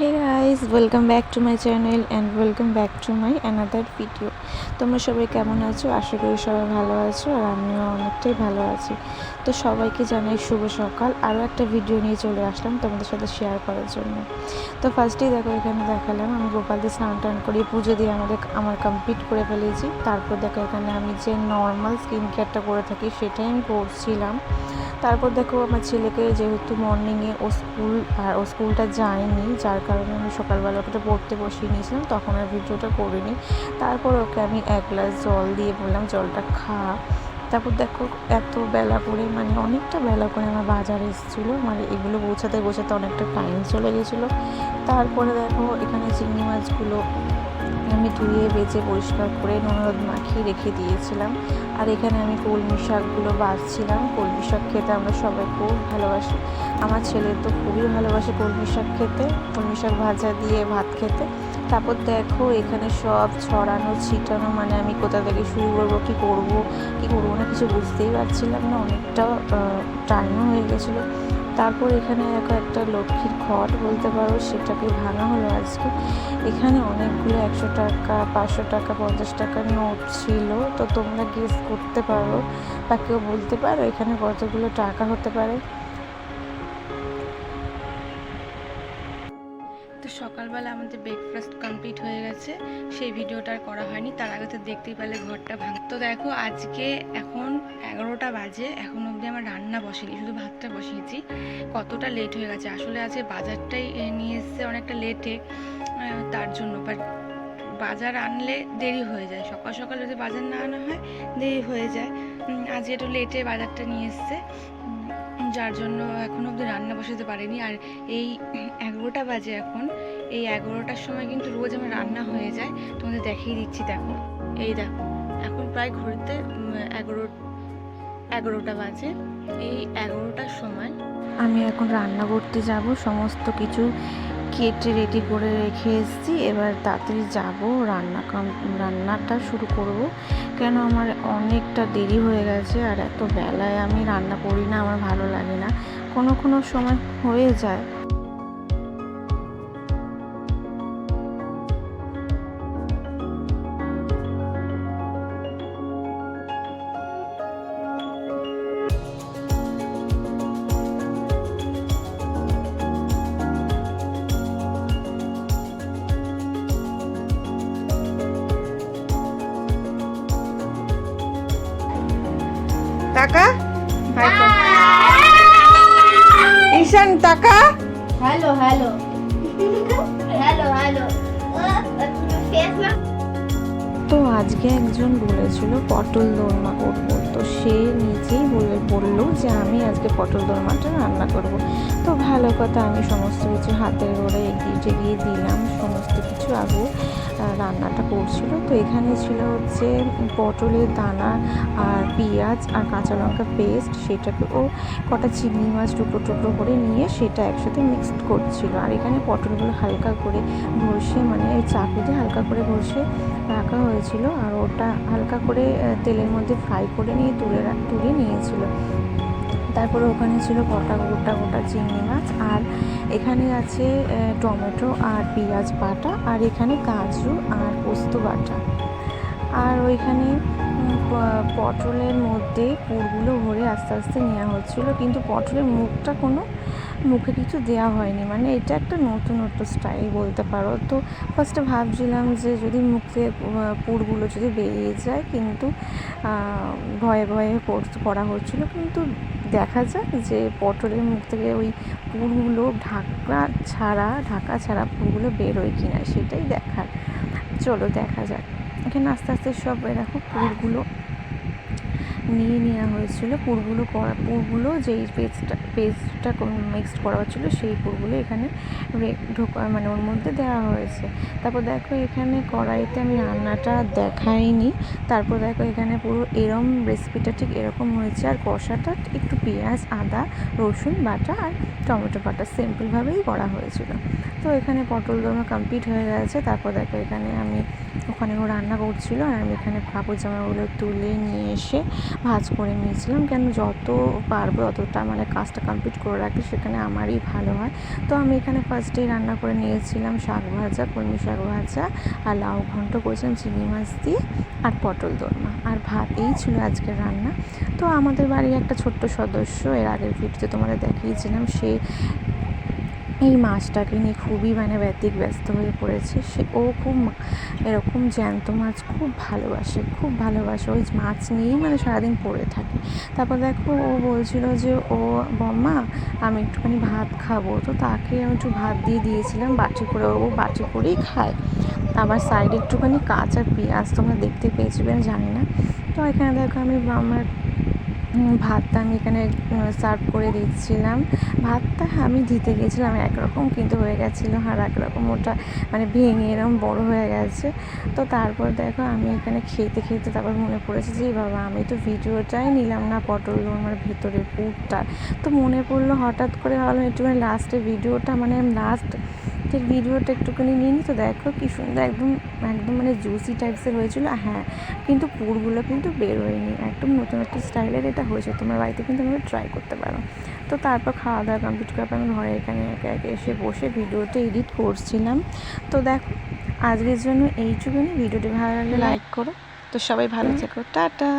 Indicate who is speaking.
Speaker 1: Hey guys welcome back to my channel and welcome back to my another video তোমরা সবাই কেমন আছো? আশা করি সবাই ভালো আছো আর আমিও অনেকটাই ভালো আছি। তো সবাইকে জানাই শুভ সকাল। আরও একটা ভিডিও নিয়ে চলে আসলাম তোমাদের সাথে শেয়ার করার জন্য। তো ফার্স্টেই দেখো, এখানে দেখালাম, আমি গোপালদের স্নান টান করে পুজো দিয়ে আমাদের, আমার কমপ্লিট করে ফেলেছি। তারপর দেখো, এখানে আমি যে নর্মাল স্কিন কেয়ারটা করে থাকি, সেটাই আমি করছিলাম। তারপর দেখো, আমার ছেলেকে যেহেতু মর্নিংয়ে ও স্কুল আর ও স্কুলটা যায়নি, যার কারণে আমি সকালবেলা ওটা পড়তে বসিয়ে নিয়েছিলাম, তখন আর ভিডিওটা করিনি। তারপর ওকে আমি এক গ্লাস জল দিয়ে বললাম, জলটা খা। তারপর দেখো এত বেলা করে মানে অনেকটা বেলা করে আমার বাজার এসেছিল মানে এগুলো গোছাতে গোছাতে অনেকটা টাইম চলে গেছিল। তারপরে দেখো এখানে চিংড়ি মাছগুলো আমি ধুয়ে, বেজে, পরিষ্কার করে নুন হলুদ মাখিয়ে রেখে দিয়েছিলাম। আর এখানে আমি কলমি শাকগুলো বাছছিলাম কলমি শাক খেতে আমরা সবাই খুব ভালোবাসি। আমার ছেলে তো খুবই ভালোবাসে কলমি শাক খেতে, কলমি শাক ভাজা দিয়ে ভাত খেতে। তারপর দেখো, এখানে সব ছড়ানো, ছিটানো মানে আমি কোথা থেকে শুরু করব, কী করব কী করব না, কিছু বুঝতেই পারছিলাম না। অনেকটা টাইমও হয়ে গেছিল। তারপর এখানে দেখো একটা লক্ষ্মীর ঘট বলতে পারো, সেটাকে ভাঙা হলো আজকে। এখানে অনেকগুলো একশো টাকা, পাঁচশো টাকা, পঞ্চাশ টাকা নোট ছিল। তো তোমরা গেস করতে পারো বা কেউ বলতে পারো এখানে কতগুলো টাকা হতে পারে।
Speaker 2: সকালবেলা আমাদের ব্রেকফাস্ট কমপ্লিট হয়ে গেছে। সেই ভিডিওটা আর করা হয়নি, তার আগে তো দেখতেই পেলে ঘরটা ভাঙ তো দেখো আজকে এখন এগারোটা বাজে, এখন অবধি আমার রান্না বসেনি, শুধু ভাতটা বসিয়েছি। কতটা লেট হয়ে গেছে, আসলে আজকে বাজারটাই নিয়ে এসছে অনেকটা লেটে তার জন্য। বাট বাজার আনলে দেরি হয়ে যায়, সকাল সকাল যদি বাজার না আনা হয়, দেরি হয়ে যায়। আজকে একটু লেটে বাজারটা নিয়ে এসছে। যার জন্য এখন অবধি রান্না বসাতে পারিনি। আর এই এগারোটা বাজে এখন এই এগারোটার সময় কিন্তু রোজ আমার রান্না হয়ে যায়। তোমাদের দেখিয়ে দিচ্ছি, দেখো। এই দেখো, এখন প্রায় ঘড়িতে এগারো, এগারোটা বাজে। এই এগারোটার সময়
Speaker 1: আমি এখন রান্না করতে যাব, সমস্ত কিছু কেটে রেডি করে রেখে এসেছি। এবার তাড়াতাড়ি যাব, রান্না রান্নাটা শুরু করব। কেন আমার অনেকটা দেরি হয়ে গেছে আর এত বেলায় আমি রান্না করি না, আমার ভালো লাগে না। কোনো কোনো সময় হয়ে যায়। টাকা? ঈশান টাকা?
Speaker 3: হ্যালো হ্যালো হ্যালো হ্যালো
Speaker 1: তো আজকে একজন বলেছিল পটল দোরমা করব। তো সে নিজেই বলে বলল যে আমি আজকে পটল দোরমাটা রান্না করব। তো ভালো কথা আমি সমস্ত কিছু হাতের গোড়ে এগিয়ে টেগিয়ে দিলাম সমস্ত কিছু আগে রান্নাটা করছিল। তো এখানে ছিল হচ্ছে পটলের দানা আর পেঁয়াজ আর কাঁচা লঙ্কা পেস্ট সেটাকে ও কটা চিংড়ি মাছ টুকরো টুকরো করে নিয়ে সেটা একসাথে মিক্সড করছিল। আর এখানে পটলগুলো হালকা করে ঘষে মানে চাকু দিয়ে হালকা করে ঘষে রাখা হয়েছিল। আর ওটা হালকা করে তেলের মধ্যে ফ্রাই করে নিয়ে তুলে তুলে নিয়েছিল। তারপরে ওখানে ছিল গোটা গোটা গোটা চিংড়ি মাছ। আর এখানে আছে টমেটো আর পেঁয়াজ বাটা, আর এখানে কাজু আর পোস্ত বাটা। আর ওইখানে পটলের মধ্যে পুরগুলো ভরে আস্তে আস্তে নেওয়া হচ্ছিল, কিন্তু পটলের মুখটা কোনো, মুখে কিছু দেওয়া হয়নি। মানে এটা একটা নতুনত্ব স্টাইল বলতে পারো। তো ফার্স্টে ভাবছিলাম যে যদি মুখে পুরগুলো যদি বেরিয়ে যায়, কিন্তু ভয়ে ভয়ে কর- করা হচ্ছিল, কিন্তু দেখা যাক যে পটলের মুখ থেকে ওই পুরগুলো ঢাকা ছাড়া ঢাকা ছাড়া পুরগুলো বেরোয় কি না সেটাই দেখার। চলো দেখা যাক। এখানে আস্তে আস্তে সব দেখো পুরগুলো নিয়ে নেওয়া হয়েছিল পুরগুলো করা, পুরগুলো যেই পেস্টটা পেস্টটা মিক্সড করা হচ্ছিল, সেই পুরগুলো এখানে ঢোকা মানে ওর মধ্যে দেওয়া হয়েছে। তারপর দেখো এখানে কড়াইতে আমি রান্নাটা দেখাইনি। তারপর দেখো এখানে পুরো এরম রেসিপিটা ঠিক এরকম হয়েছে। আর কষাটা একটু পেঁয়াজ, আদা, রসুন, বাটা আর টমেটো বাটা সিম্পলভাবেই করা হয়েছিল। তো এখানে পটল দোরমা কমপ্লিট হয়ে গেছে। তারপর দেখো এখানে আমি ওখানে ও রান্না করছিল আর আমি এখানে কাপড় জামাগুলো তুলে নিয়ে এসে ভাজ করে নিয়েছিলাম কেন যত পারব ততটা মানে কাজটা কমপ্লিট করে রাখি, সেখানে আমারই ভালো হয়। তো আমি এখানে ফার্স্টেই রান্না করে নিয়েছিলাম শাক ভাজা, কলমি শাক ভাজা আর লাউ ঘন্ট করেছিলাম, চিংড়ি মাছ দিয়ে আর পটল দোরমা আর ভাত, এই ছিল আজকের রান্না। তো আমাদের বাড়ির একটা ছোট্ট সদস্য, এর আগের ভিডিওতে তোমাদের দেখিয়েছিলাম, সে এই মাছটাকে নিয়ে খুবই মানে ব্যতিক, ব্যস্ত হয়ে পড়েছে। সে, ও খুব এরকম জ্যান্ত মাছ খুব ভালোবাসে খুব ভালোবাসে। ওই মাছ নিয়েই মানে সারাদিন পড়ে থাকে। তারপর দেখো ও বলছিল যে, ও বম্মা, আমি একটুখানি ভাত খাব। তো তাকে আমি একটু ভাত দিয়ে দিয়েছিলাম, বাটি করে ও বাটি করেই খায়। আবার সাইডে একটুখানি কাঁচা পেঁয়াজ, তোমরা দেখতে পেয়েছিলে আমি জানি না। তো এখানে দেখো আমি আমার ভাতটা আমি এখানে সার্ভ করে দিচ্ছিলাম। ভাতটা আমি দিতে গেছিলাম একরকম, কিন্তু হয়ে গেছিল আর একরকম ওটা মানে ভেঙে এরকম বড় হয়ে গেছে। তো তারপর দেখো আমি এখানে খেতে খেতে তারপর মনে পড়েছে যে বাবা, আমি তো ভিডিওটাই নিলাম না পটল আমার ভেতরে পুরটা। তো মনে পড়ল হঠাৎ করে ভাবলাম একটুখানি লাস্টে ভিডিওটা মানে লাস্ট ঠিক ভিডিওটা একটুখানি নিয়ে নিই তো দেখো কি সুন্দর একদম একদম মানে জুসি টাইপসের হয়েছিল। হ্যাঁ কিন্তু পুরগুলো কিন্তু বের হয়নি একদম নতুন একটা স্টাইলের এটা হয়েছে তোমার বাড়িতে কিন্তু আমি ট্রাই করতে পারো। তো তারপর খাওয়া দাওয়া কমপ্লিট করার পর আমি ঘরে এখানে একে একে এসে বসে ভিডিওটা এডিট করছিলাম। তো দেখো আজকের জন্য এইটুকুনি ভিডিওটি ভালো লাগলে লাইক করো। তো সবাই ভালো থেকো টাটা!